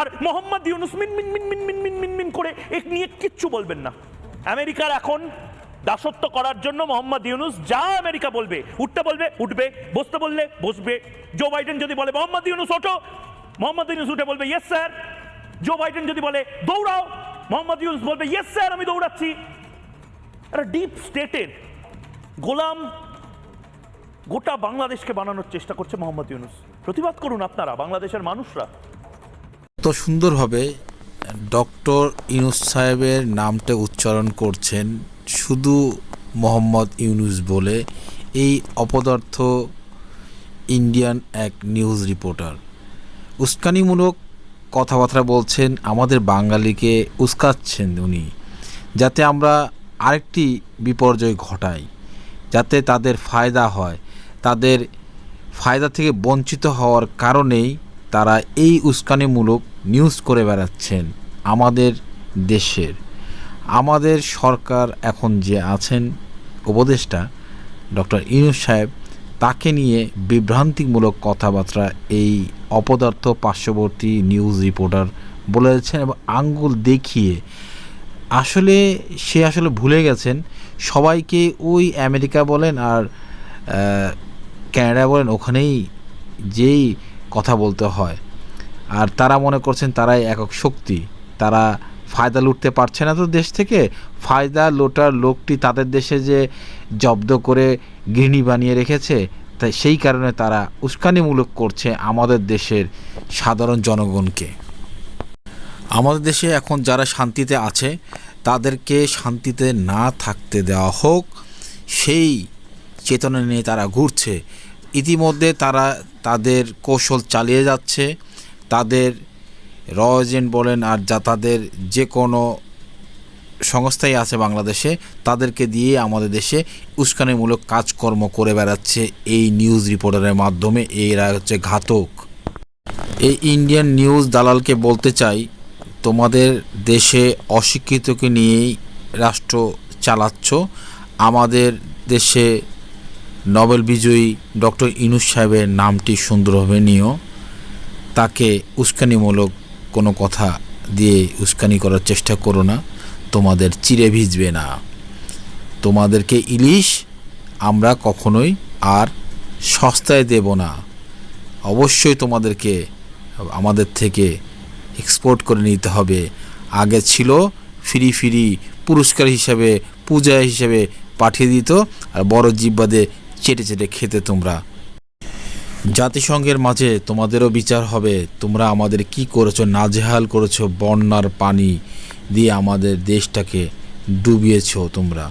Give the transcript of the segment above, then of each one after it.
আর মোহাম্মদ ইউনুস মিন মিন মিন মিন মিন মিন মিন মিন করে এক নিয়ে কিচ্ছু বলবেন না। আমেরিকার এখন দাসত্ব করার জন্য মোহাম্মদ ইউনুস যা আমেরিকা বলবে, উঠতে বলবে, উঠবে, বসতে বললে বসবে। জো বাইডেন যদি বলে, মোহাম্মদ ইউনুস, ওঠো। মোহাম্মদ ইউনুস উঠে বলবে, ইয়েস, স্যার। জো বাইডেন যদি বলে, দৌড়াও। মোহাম্মদ ইউনুস বলবে, ইয়েস, স্যার, আমি দৌড়াচ্ছি। একটা ডিপ স্টেটের গোলাম গোটা বাংলাদেশকে বানানোর চেষ্টা করছে মোহাম্মদ ইউনুস। প্রতিবাদ করুন আপনারা, বাংলাদেশের মানুষরা। তো সুন্দরভাবে ডক্টর ইউনুস সাহেবের নামটা উচ্চারণ করছেন শুধু মোহাম্মদ ইউনুস বলে। এই অপদার্থ ইন্ডিয়ান এক নিউজ রিপোর্টার। উস্কানিমূলক কথাবার্তা বলছেন, আমাদের বাঙালিকে উস্কাচ্ছেন উনি, যাতে আমরা আরেকটি বিপর্যয় ঘটাই, যাতে তাদের ফায়দা হয়। তাদের ফায়দা থেকে বঞ্চিত হওয়ার কারণেই তারা এই উস্কানিমূলক নিউজ করে বেড়াচ্ছেন আমাদের দেশের। আমাদের সরকার এখন যে আছেন উপদেষ্টা ডক্টর ইউনুস সাহেব, তাকে নিয়ে বিভ্রান্তিমূলক কথাবার্তা এই অপদার্থ পার্শ্ববর্তী নিউজ রিপোর্টার বলেছেন এবং আঙ্গুল দেখিয়ে আসলে সে আসলে ভুলে গেছেন। সবাইকে ওই আমেরিকা বলেন আর ক্যানাডা বলেন, ওখানেই যেই কথা বলতে হয়। আর তারা মনে করছেন তারাই একক শক্তি। তারা ফায়দা লুটতে পারছে না তো দেশ থেকে। ফায়দা লোটার লোকটি তাদের দেশে যে জব্দ করে গৃহিণী বানিয়ে রেখেছে, তাই সেই কারণে তারা উস্কানিমূলক করছে আমাদের দেশের সাধারণ জনগণকে। আমাদের দেশে এখন যারা শান্তিতে আছে, তাদেরকে শান্তিতে না থাকতে দেওয়া হোক, সেই চেতনা নিয়ে তারা ঘুরছে। ইতিমধ্যে তারা তাদের কৌশল চালিয়ে যাচ্ছে। তাদের র এজেন্ট বলেন আর যা তাদের যে কোনো সংস্থাই আছে বাংলাদেশে, তাদেরকে দিয়ে আমাদের দেশে উস্কানিমূলক কাজকর্ম করে বেড়াচ্ছে এই নিউজ রিপোর্টারের মাধ্যমে। এরা হচ্ছে ঘাতক। এই ইন্ডিয়ান নিউজ দালালকে বলতে চাই, তোমাদের দেশে অশিক্ষিতকে নিয়েই রাষ্ট্র চালাচ্ছ। আমাদের দেশে নোবেল বিজয়ী ডক্টর ইনুস সাহেবের নামটি সুন্দরভাবে নিও। তাকে উস্কানিমূলক কোনো কথা দিয়ে উস্কানি করার চেষ্টা করো না, তোমাদের চিড়ে ভিজবে না। তোমাদেরকে ইলিশ আমরা কখনোই আর সস্তায় দেব না। অবশ্যই তোমাদেরকে আমাদের থেকে এক্সপোর্ট করে নিতে হবে। আগে ছিল ফ্রি ফ্রি পুরস্কার হিসাবে, পূজা হিসাবে পাঠিয়ে দিত, আর বড় জিব্বাদে চেটে চেটে খেতে তোমরা জাতিসংঘের মাঝে তোমাদেরও বিচার হবে। তোমরা আমাদের কি করেছ? নাজেহাল করেছ বন্যার পানি দিয়ে আমাদের দেশটাকে ডুবিয়েছ তোমরা।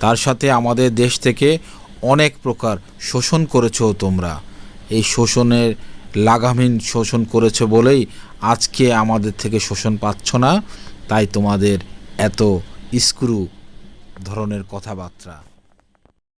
তার সাথে আমাদের দেশ থেকে অনেক প্রকার শোষণ করেছ তোমরা। এই শোষণের লাগামহীন শোষণ করেছ বলেই আজকে আমাদের থেকে শোষণ পাচ্ছ না। তাই তোমাদের এত স্ক্রু ধরনের কথাবার্তা।